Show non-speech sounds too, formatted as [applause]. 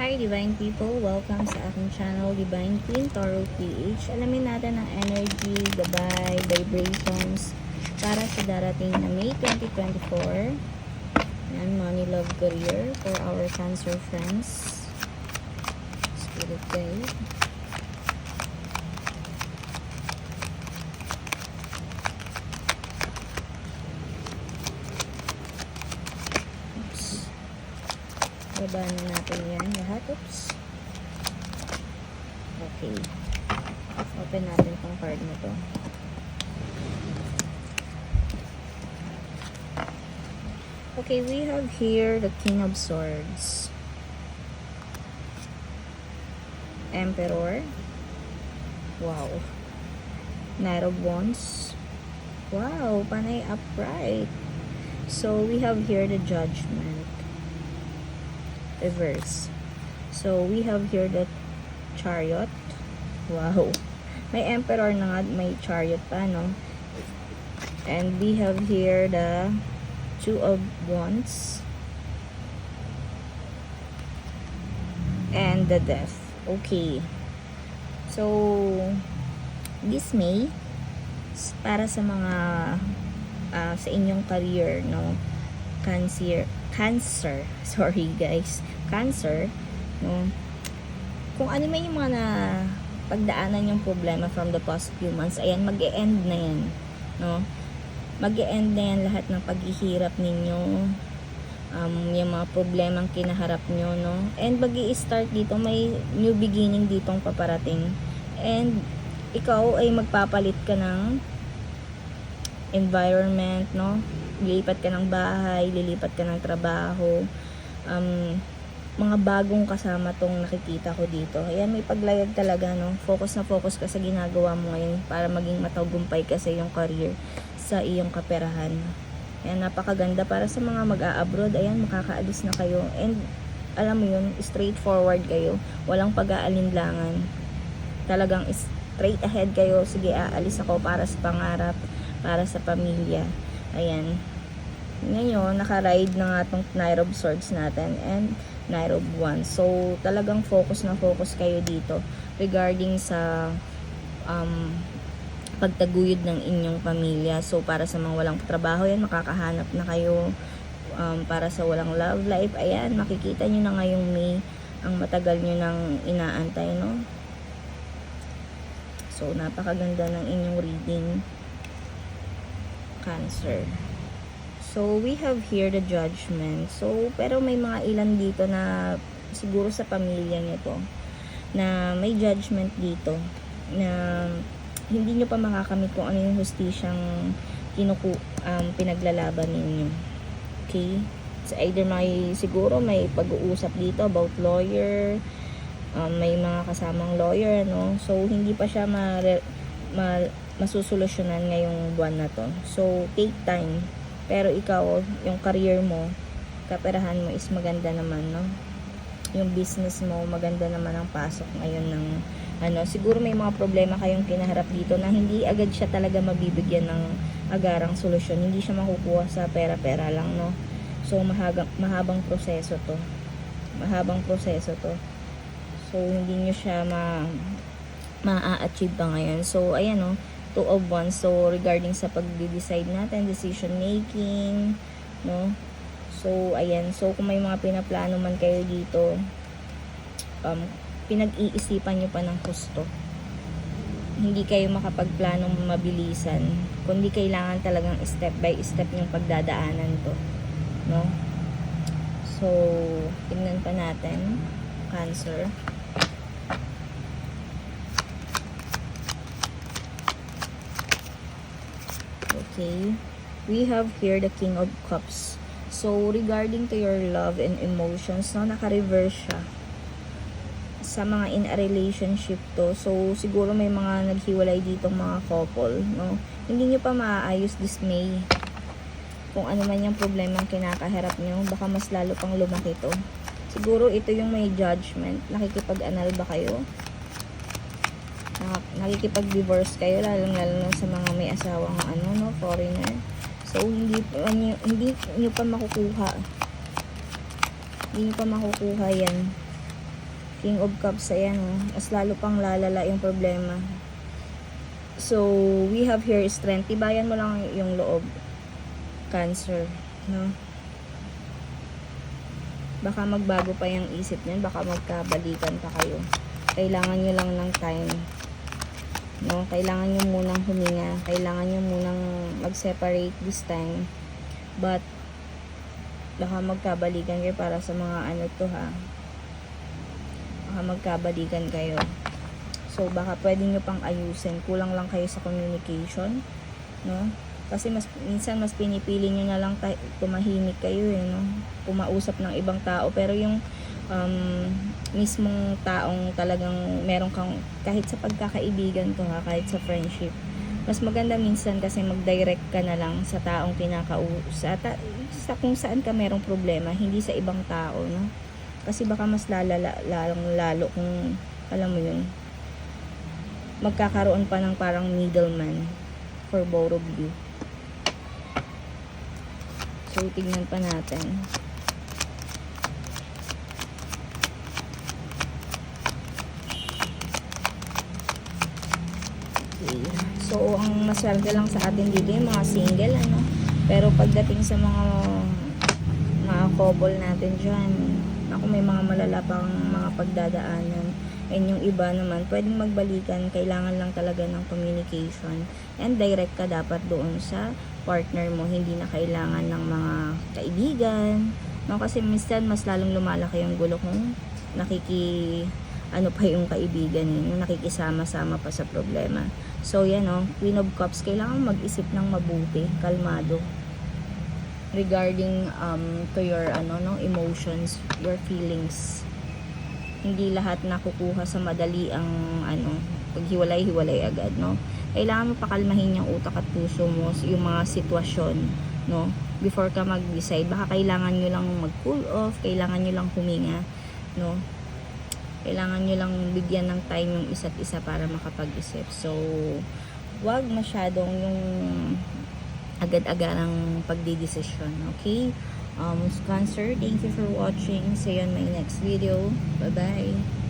Hi Divine People! Welcome sa aking channel Divine Queen Toro PH. Alamin natin ang energy, gabay, vibrations para sa darating na May 2024. Yan, money, love, career for our cancer friends. Spirit guide. Na natin yan lahat. Oops. Okay. Open natin tong card na to. Okay, we have here the King of Swords. Emperor. Wow. Knight of Wands. Wow, panay upright. So, we have here the Judgment. Reverse. So, we have here the Chariot. Wow. May Emperor na nga, may Chariot pa, no? And we have here the Two of Wands. And the Death. Okay. So, this May, para sa mga ah, sa inyong career, no? Cancer, cancer, [laughs] sorry guys, cancer, no? Kung ano man yung mga na pagdaanan yung problema from the past few months, ayan, mag-e-end na yan, no? mag end na yan lahat ng paghihirap ninyo, um, yung mga problemang kinaharap nyo, no? And mag start dito, may new beginning ditong paparating. And ikaw ay magpapalit ka ng environment, no? Lilipat ka ng bahay, lilipat ka ng trabaho. Um, mga bagong kasama tong nakikita ko dito. Ayan, may paglayag talaga, no? Focus na focus ka sa ginagawa mo ngayon para maging matagumpay ka sa iyong career, sa iyong kaperahan. Ayan, napakaganda para sa mga mag-a-abroad. Ayan, makakaalis na kayo. And, alam mo yun, straightforward kayo. Walang pag-aalinlangan. Talagang straight ahead kayo. Sige, aalis ako para sa pangarap, para sa pamilya. Ayan. Ngayon, naka-ride na nga tong of Swords natin and Knight of. So, talagang focus na focus kayo dito regarding sa um, pagtaguyod ng inyong pamilya. So, para sa mga walang trabaho yan, makakahanap na kayo um, para sa walang love life. Ayan, makikita nyo na ngayong May ang matagal nyo nang inaantay, no? So, napakaganda ng inyong reading. Cancer. So, we have here the judgment. So, pero may mga ilan dito na siguro sa pamilya nyo to na may judgment dito na hindi nyo pa makakamit kung ano yung hustisyang kinuku, um, pinaglalaban ninyo. Okay? So, either may, siguro may pag-uusap dito about lawyer, um, may mga kasamang lawyer, no? So, hindi pa siya ma, ma masusolusyonan ngayong buwan na to. So, take time. Pero ikaw, yung career mo, kaperahan mo is maganda naman, no? Yung business mo, maganda naman ang pasok ngayon ng ano, siguro may mga problema kayong kinaharap dito na hindi agad siya talaga mabibigyan ng agarang solusyon. Hindi siya makukuha sa pera-pera lang, no? So, mahaga, mahabang proseso to. Mahabang proseso to. So, hindi nyo siya ma ma-achieve pa ngayon. So, ayan, no? Two of Wands. So, regarding sa pag-decide natin, decision making, no? So, ayan. So, kung may mga pinaplano man kayo dito, um, pinag-iisipan nyo pa ng husto. Hindi kayo makapagplano mabilisan. Kundi kailangan talagang step by step yung pagdadaanan to. No? So, tingnan pa natin. Cancer. Okay. We have here the King of Cups. So, regarding to your love and emotions, no, naka-reverse siya sa mga in a relationship to. So, siguro may mga naghiwalay ditong mga couple, no? Hindi nyo pa maaayos this May. Kung ano man yung problema ang kinakaharap nyo, baka mas lalo pang lumaki to. Siguro ito yung may judgment. Nakikipag-anal ba kayo? Nak- nakikipag-divorce kayo, lalong-lalo na sa mga may asawang ano, no, foreigner. So, hindi, pa nyo, hindi nyo pa makukuha. Hindi nyo pa makukuha yan King of Cups, ayan oh. Mas lalo pang lalala yung problema. So, we have here strength. Tibayan mo lang yung loob. Cancer, no? Baka magbago pa yung isip niyan. Baka magkabalikan pa kayo. Kailangan nyo lang ng time. No? Kailangan nyo munang huminga. Kailangan nyo munang mag-separate this time. But, baka magkabalikan kayo para sa mga ano to ha. Baka magkabalikan kayo. So, baka pwede nyo pang ayusin. Kulang lang kayo sa communication. No? Kasi mas, minsan mas pinipili nyo na lang tumahimik kayo eh, no? Pumausap ng ibang tao. Pero yung um, mismong taong talagang meron kang, kahit sa pagkakaibigan to ha, kahit sa friendship, mas maganda minsan kasi mag-direct ka na lang sa taong kinakau sa, ta- sa kung saan ka merong problema, hindi sa ibang tao, no? Kasi baka mas lalala, lalong lalo kung, alam mo yun, magkakaroon pa ng parang middleman for both of you. So, tignan pa natin. So, ang maswerte lang sa atin dito yung mga single, ano? Pero pagdating sa mga mga couple natin dyan, ako may mga malala pang mga pagdadaanan. And yung iba naman, pwedeng magbalikan, kailangan lang talaga ng communication. And direct ka dapat doon sa partner mo, hindi na kailangan ng mga kaibigan. No, kasi minsan mas lalong lumalaki yung gulo kung nakiki ano pa yung kaibigan ninyo, nakikisama-sama pa sa problema. So yan oh, Queen of Cups, kailangan mag-isip ng mabuti, kalmado regarding um to your ano no emotions, your feelings. Hindi lahat nakukuha sa madali ang ano, paghiwalay-hiwalay agad, no? Kailangan mo pakalmahin yung utak at puso mo, yung mga sitwasyon, no? Before ka mag-decide, baka kailangan nyo lang mag-cool off, kailangan nyo lang huminga, no? Kailangan nyo lang bigyan ng time yung isa't isa para makapag-isip. So, wag masyadong yung agad-agarang pagdidesisyon. Okay? Um, Cancer, thank you for watching. See you on my next video. Bye-bye.